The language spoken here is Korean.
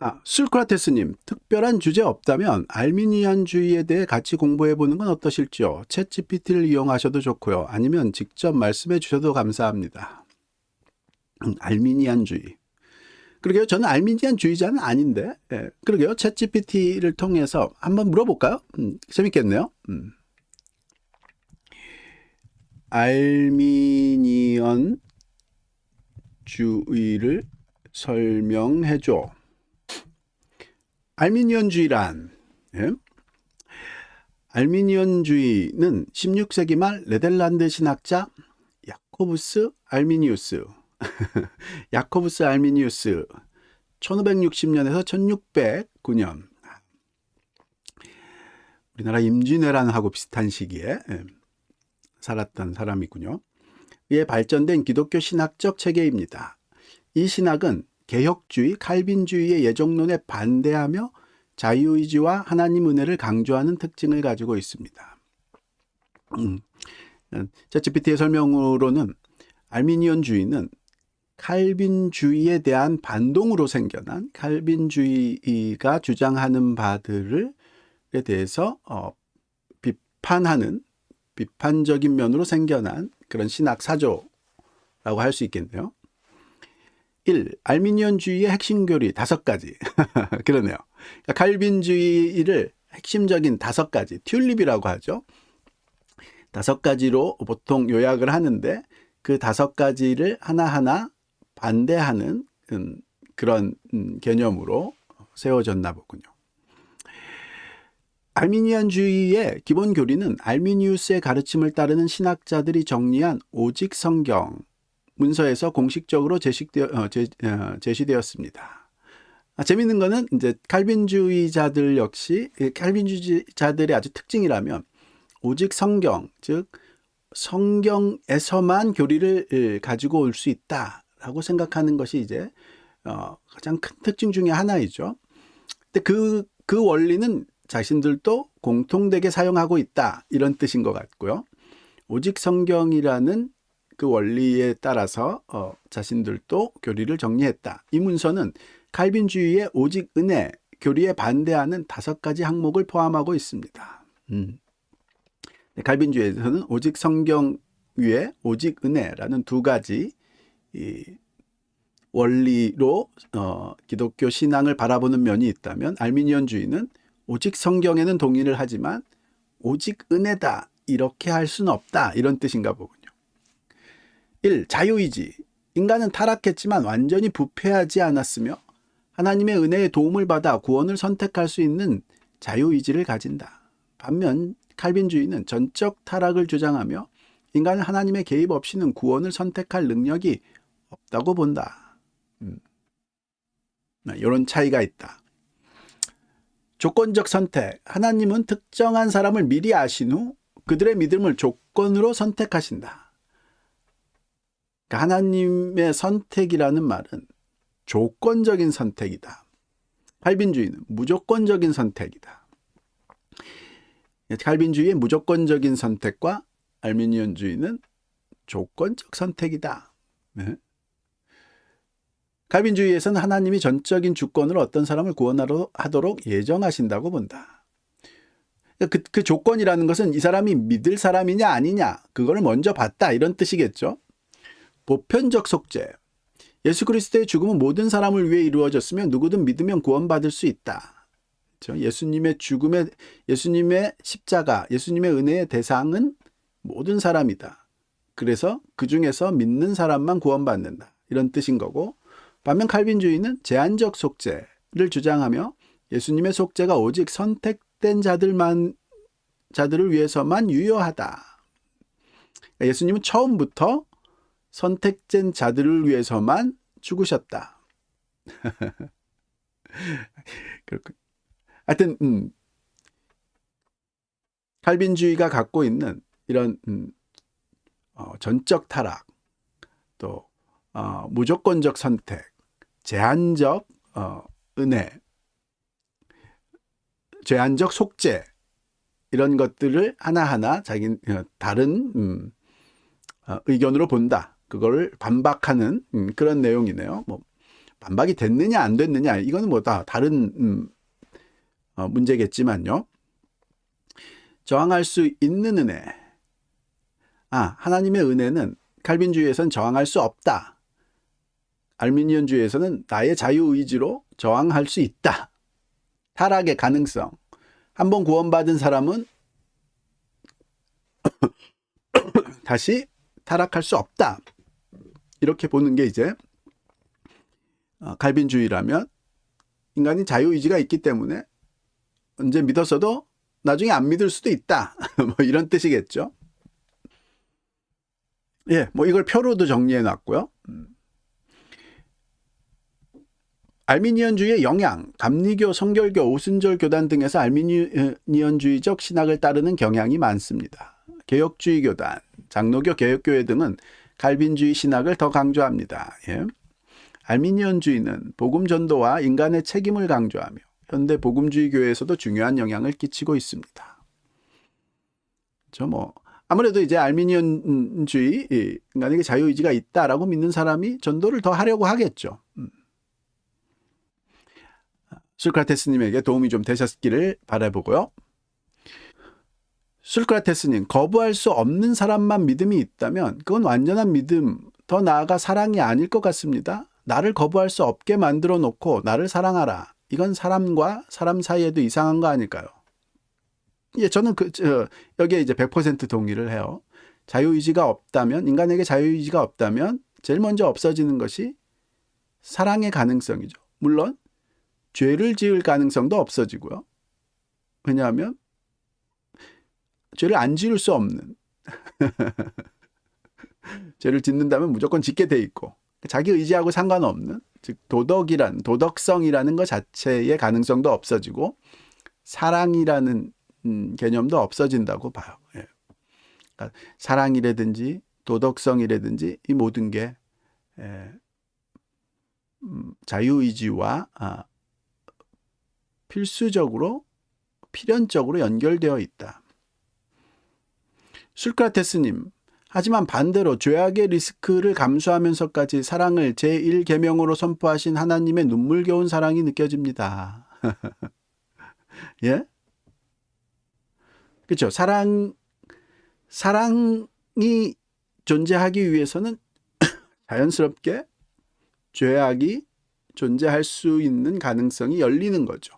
아, 술크라테스님, 특별한 주제 없다면 알미니안주의에 대해 같이 공부해 보는 건 어떠실지요? 챗 GPT를 이용하셔도 좋고요. 아니면 직접 말씀해 주셔도 감사합니다. 음, 알미니안주의. 그러게요. 저는 알미니안주의자는 아닌데. 예, 그러게요. 챗 GPT를 통해서 한번 물어볼까요? 음, 재밌겠네요. 음. 알미니언 주의를 설명해 줘. 알미니언주의란 예? 알미니언주의는 16세기 말 네덜란드 신학자 야코부스 알미니우스 야코부스 알미니우스 1560년에서 1609년 우리나라 임진왜란하고 비슷한 시기에 예, 살았던 사람이군요. 이에 발전된 기독교 신학적 체계입니다. 이 신학은 개혁주의, 칼빈주의의 예정론에 반대하며 자유의지와 하나님 은혜를 강조하는 특징을 가지고 있습니다. 음, 챗GPT의 설명으로는 알미니언주의는 칼빈주의에 대한 반동으로 생겨난 칼빈주의가 주장하는 바들에 대해서 어, 비판하는 비판적인 면으로 생겨난 그런 신학 사조라고 할 수 있겠네요. 1. 알미니언주의의 핵심 교리 다섯 가지. 그러네요. 그러니까 칼빈주의를 핵심적인 다섯 가지, 튤립이라고 하죠. 다섯 가지로 보통 요약을 하는데 그 다섯 가지를 하나하나 반대하는 음, 그런 음, 개념으로 세워졌나 보군요. 알미니안주의의 기본 교리는 알미니우스의 가르침을 따르는 신학자들이 정리한 오직 성경 문서에서 공식적으로 제시되어, 어, 제, 어, 제시되었습니다. 아, 재밌는 거는 이제 칼빈주의자들 역시 칼빈주의자들의 아주 특징이라면 오직 성경 즉 성경에서만 교리를 가지고 올 수 있다라고 생각하는 것이 이제 어, 가장 큰 특징 중의 하나이죠. 근데 그, 그 원리는 자신들도 공통되게 사용하고 있다 이런 뜻인 것 같고요. 오직 성경이라는 그 원리에 따라서 어, 자신들도 교리를 정리했다. 이 문서는 칼빈주의의 오직 은혜 교리에 반대하는 다섯 가지 항목을 포함하고 있습니다. 음. 네, 칼빈주의에서는 오직 성경 위에 오직 은혜라는 두 가지 이 원리로 어, 기독교 신앙을 바라보는 면이 있다면 알미니언주의는 오직 성경에는 동의를 하지만 오직 은혜다 이렇게 할 수는 없다 이런 뜻인가 보군요. 1. 자유의지. 인간은 타락했지만 완전히 부패하지 않았으며 하나님의 은혜의 도움을 받아 구원을 선택할 수 있는 자유의지를 가진다. 반면 칼빈주의는 전적 타락을 주장하며 인간은 하나님의 개입 없이는 구원을 선택할 능력이 없다고 본다. 음. 이런 차이가 있다. 조건적 선택. 하나님은 특정한 사람을 미리 아신 후 그들의 믿음을 조건으로 선택하신다. 그러니까 하나님의 선택이라는 말은 조건적인 선택이다. 칼빈주의는 무조건적인 선택이다. 칼빈주의의 무조건적인 선택과 알미니언주의는 조건적 선택이다. 네. 칼빈주의에서는 하나님이 전적인 주권으로 어떤 사람을 구원하도록 예정하신다고 본다. 그, 그 조건이라는 것은 이 사람이 믿을 사람이냐 아니냐 그거를 먼저 봤다 이런 뜻이겠죠. 보편적 속죄. 예수 그리스도의 죽음은 모든 사람을 위해 이루어졌으며 누구든 믿으면 구원받을 수 있다. 그렇죠? 예수님의 죽음의 예수님의 십자가, 예수님의 은혜의 대상은 모든 사람이다. 그래서 그 중에서 믿는 사람만 구원받는다. 이런 뜻인 거고 반면 칼빈주의는 제한적 속죄를 주장하며 예수님의 속죄가 오직 선택된 자들만 자들을 위해서만 유효하다. 그러니까 예수님은 처음부터 선택된 자들을 위해서만 죽으셨다. 그렇군. 하여튼 음, 칼빈주의가 갖고 있는 이런 음, 어, 전적 타락, 또 어, 무조건적 선택, 제한적 어, 은혜, 제한적 속죄 이런 것들을 하나하나 자기 어, 다른 음, 어, 의견으로 본다. 그거를 반박하는 음, 그런 내용이네요. 뭐 반박이 됐느냐 안 됐느냐 이거는 뭐 다 다른 음, 어, 문제겠지만요. 저항할 수 있는 은혜. 아, 하나님의 은혜는 칼빈주의에서는 저항할 수 없다. 알미니언주의에서는 나의 자유의지로 저항할 수 있다. 타락의 가능성. 한번 구원받은 사람은 다시 타락할 수 없다. 이렇게 보는 게 이제 어, 칼빈주의라면 인간이 자유의지가 있기 때문에 언제 믿었어도 나중에 안 믿을 수도 있다. 뭐 이런 뜻이겠죠. 예, 뭐 이걸 표로도 정리해 놨고요. 음. 알미니언주의의 영향, 감리교, 성결교, 오순절 교단 등에서 알미니언주의적 신학을 따르는 경향이 많습니다. 개혁주의 교단, 장로교, 개혁교회 등은 갈빈주의 신학을 더 강조합니다. 예. 알미니언주의는 복음 전도와 인간의 책임을 강조하며 현대 복음주의 교회에서도 중요한 영향을 끼치고 있습니다. 저 뭐 아무래도 이제 알미니언주의 이 인간에게 자유 의지가 있다라고 믿는 사람이 전도를 더 하려고 하겠죠. 음. 술크라테스님에게 도움이 좀 되셨기를 바라보고요. 술크라테스님, 거부할 수 없는 사람만 믿음이 있다면 그건 완전한 믿음, 더 나아가 사랑이 아닐 것 같습니다. 나를 거부할 수 없게 만들어 놓고 나를 사랑하라. 이건 사람과 사람 사이에도 이상한 거 아닐까요? 예, 저는 그, 저, 여기에 이제 100% 동의를 해요. 자유의지가 없다면, 인간에게 자유의지가 없다면, 제일 먼저 없어지는 것이 사랑의 가능성이죠. 물론, 죄를 지을 가능성도 없어지고요. 왜냐하면, 죄를 안 지을 수 없는. 죄를 짓는다면 무조건 짓게 돼 있고, 자기 의지하고 상관없는, 즉, 도덕이란, 도덕성이라는 것 자체의 가능성도 없어지고, 사랑이라는 음, 개념도 없어진다고 봐요. 예. 그러니까 사랑이라든지 도덕성이라든지 이 모든 게 에, 음, 자유의지와 아, 필수적으로 필연적으로 연결되어 있다. 술크라테스님, 하지만 반대로 죄악의 리스크를 감수하면서까지 사랑을 제1계명으로 선포하신 하나님의 눈물겨운 사랑이 느껴집니다. 예? 그렇죠. 사랑 사랑이 존재하기 위해서는 자연스럽게 죄악이 존재할 수 있는 가능성이 열리는 거죠.